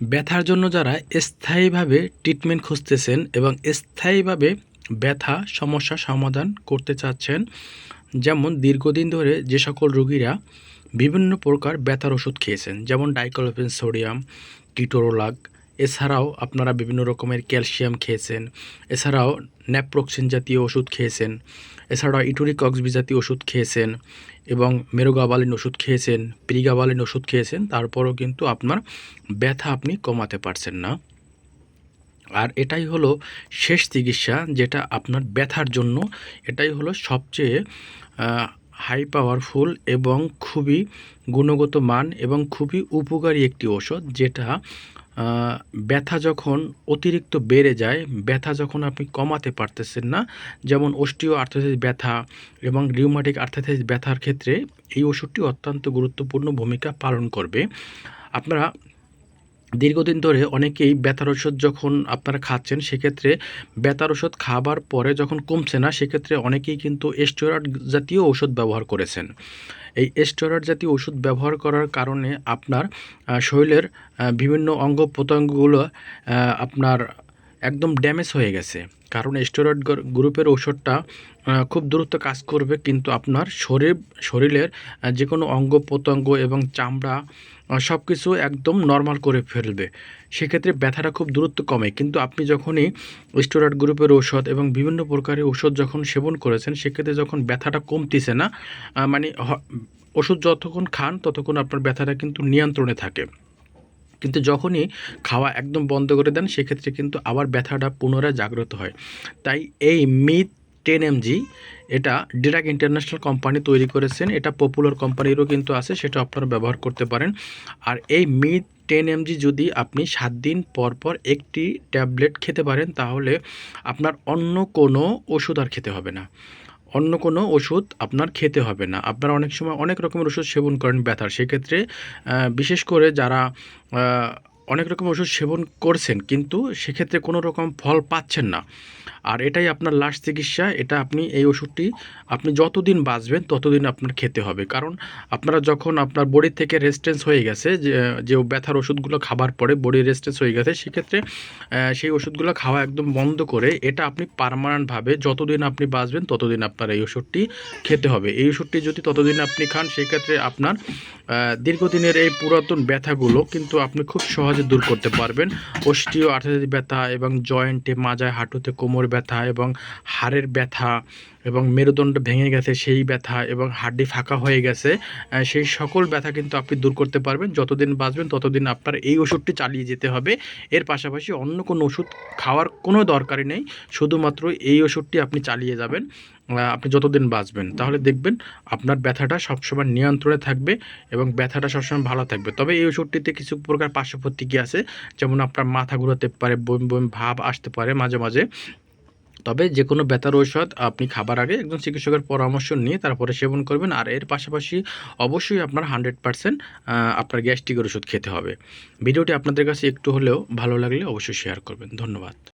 ব্যথার জন্য যারা স্থায়ীভাবে ট্রিটমেন্ট খুঁজতেছেন এবং স্থায়ীভাবে ব্যথা, সমস্যা সমাধান করতে চাচ্ছেন, যেমন দীর্ঘদিন ধরে যে সকল রোগীরা বিভিন্ন প্রকার ব্যথার ওষুধ খেয়েছেন, যেমন ডাইকলোফেন সোডিয়াম কিটোরোলাগ এছাড়াও আপনারা বিভিন্ন রকমের ক্যালসিয়াম খেয়েছেন, এছাড়াও ন্যাপ্রোক্সিন জাতীয় ওষুধ খেয়েছেন, এছাড়াও ইটুরিক অক্সবি জাতীয় ওষুধ খেয়েছেন এবং মেরোগাবালিন ওষুধ খেয়েছেন, প্রিগাবালিন ওষুধ খেয়েছেন, তারপরও কিন্তু আপনার ব্যথা আপনি কমাতে পারছেন না। আর এটাই হলো শেষ চিকিৎসা, যেটা আপনার ব্যথার জন্য, এটাই হলো সবচেয়ে হাই পাওয়ারফুল এবং খুবই গুণগত মান এবং খুবই উপকারী একটি ওষুধ যেটা ব্যথা যখন অতিরিক্ত বেড়ে যায়, ব্যথা যখন আপনি কমাতে পারতেছেন না, যেমন অস্টিও আর্থাইটিস ব্যথা এবং রিউমাটিক আর্থাইটিস ব্যথার ক্ষেত্রে এই ওষুধটি অত্যন্ত গুরুত্বপূর্ণ ভূমিকা পালন করবে। আপনারা দীর্ঘদিন ধরে অনেকেই ব্যথার ওষুধ যখন আপনারা খাচ্ছেন, সেক্ষেত্রে ব্যথার ওষুধ খাবার পরে যখন কমছে না, সেক্ষেত্রে অনেকেই কিন্তু স্টেরয়েড জাতীয় ওষুধ ব্যবহার করেছেন। এই স্টেরয়েড জাতীয় ওষুধ ব্যবহার করার কারণে আপনার শরীরের বিভিন্ন অঙ্গ প্রত্যঙ্গগুলো আপনার একদম ড্যামেজ হয়ে গেছে। কারণ স্টেরয়েড গ্রুপের ওষুধটা খুব দ্রুত কাজ করবে কিন্তু আপনার শরীর, শরীরের যে কোনো অঙ্গ প্রত্যঙ্গ এবং চামড়া সব কিছু একদম নর্মাল করে ফেলবে। সেক্ষেত্রে ব্যথাটা খুব দ্রুত কমে। কিন্তু আপনি যখনই স্টেরয়েড গ্রুপের ঔষধ এবং বিভিন্ন প্রকারের ওষুধ যখন সেবন করেছেন, সেক্ষেত্রে যখন ব্যথাটা কমতিছে না মানে ওষুধ যতক্ষণ খান ততক্ষণ আপনার ব্যথাটা কিন্তু নিয়ন্ত্রণে থাকে। কিন্তু যখনই খাওয়া একদম বন্ধ করে দেন, সেক্ষেত্রে কিন্তু আবার ব্যথাটা পুনরায় জাগ্রত হয়। তাই এই মিথ টেন এমজি এটা ডিরাক ইন্টারন্যাশনাল কোম্পানি তৈরি করেছেন। এটা পপুলার কোম্পানিরও কিন্তু আছে, সেটা আপনারা ব্যবহার করতে পারেন। আর এই মিথ টেন এমজি যদি আপনি সাত দিন পর পর একটি ট্যাবলেট খেতে পারেন, তাহলে আপনার অন্য কোনো ওষুধ আর খেতে হবে না। অন্য কোনো ওষুধ আপনার খেতে হবে না। আপনারা অনেক সময় অনেক রকমের ওষুধ সেবন করেন ব্যথার। সেক্ষেত্রে বিশেষ করে যারা অনেক রকম ওষুধ সেবন করছেন, কিন্তু সেক্ষেত্রে কোনো রকম ফল পাচ্ছেন না। আর এটাই আপনার লাস্ট চিকিৎসা, এটা আপনি এই ওষুধটি আপনি যতদিন বাঁচবেন ততদিন আপনার খেতে হবে। কারণ আপনারা যখন আপনার বডির থেকে রেস্টেন্স হয়ে গেছে, যে যে ব্যথার ওষুধগুলো খাবার পরে বডি রেস্টেন্স হয়ে গেছে, সেক্ষেত্রে সেই ওষুধগুলো খাওয়া একদম বন্ধ করে এটা আপনি পারমানেন্টভাবে যতদিন আপনি বাঁচবেন ততদিন আপনার এই ওষুধটি খেতে হবে। এই ওষুধটি যদি ততদিন আপনি খান, সেক্ষেত্রে আপনার দীর্ঘদিনের এই পুরাতন ব্যথাগুলো কিন্তু আপনি খুব সহজে দূর করতে পারবেন। অস্টিও আর্থাইটিস ব্যথা এবং জয়েন্টে মাজায়, হাঁটুতে কোমর ব্যথা এবং হাড়ের ব্যথা এবং মেরুদণ্ড ভেঙে গেছে, সেই ব্যথা এবং হাড্ডি ফাঁকা হয়ে গেছে সেই সকল ব্যথা কিন্তু আপনি দূর করতে পারবেন। যতদিন বাঁচবেন, ততদিন আপনার এই ওষুধটি চালিয়ে যেতে হবে। এর পাশাপাশি অন্য কোনো ওষুধ খাওয়ার কোনো দরকারই নেই, শুধুমাত্র এই ওষুধটি আপনি চালিয়ে যাবেন আপনি যতদিন বাঁচবেন। তাহলে দেখবেন আপনার ব্যথাটা সবসময় নিয়ন্ত্রণে থাকবে এবং ব্যথাটা সবসময় ভালো থাকবে। তবে এই ওষুধটিতে কিছু প্রকার পার্শ্ব প্রতিক্রিয়া আছে, যেমন আপনার মাথা ঘুরাতে পারে, বমি বমি ভাব আসতে পারে মাঝে মাঝে। তবে যে কোনো ব্যথার ঔষধ আপনি খাবার আগে একজন চিকিৎসকের পরামর্শ নিয়ে তারপরে সেবন করবেন। আর এর পাশাপাশি অবশ্যই আপনার হান্ড্রেড পারসেন্ট আপনার গ্যাস্ট্রিকের ওষুধ খেতে হবে। ভিডিওটি আপনাদের কাছে একটু হলেও ভালো লাগলে অবশ্যই শেয়ার করবেন। ধন্যবাদ।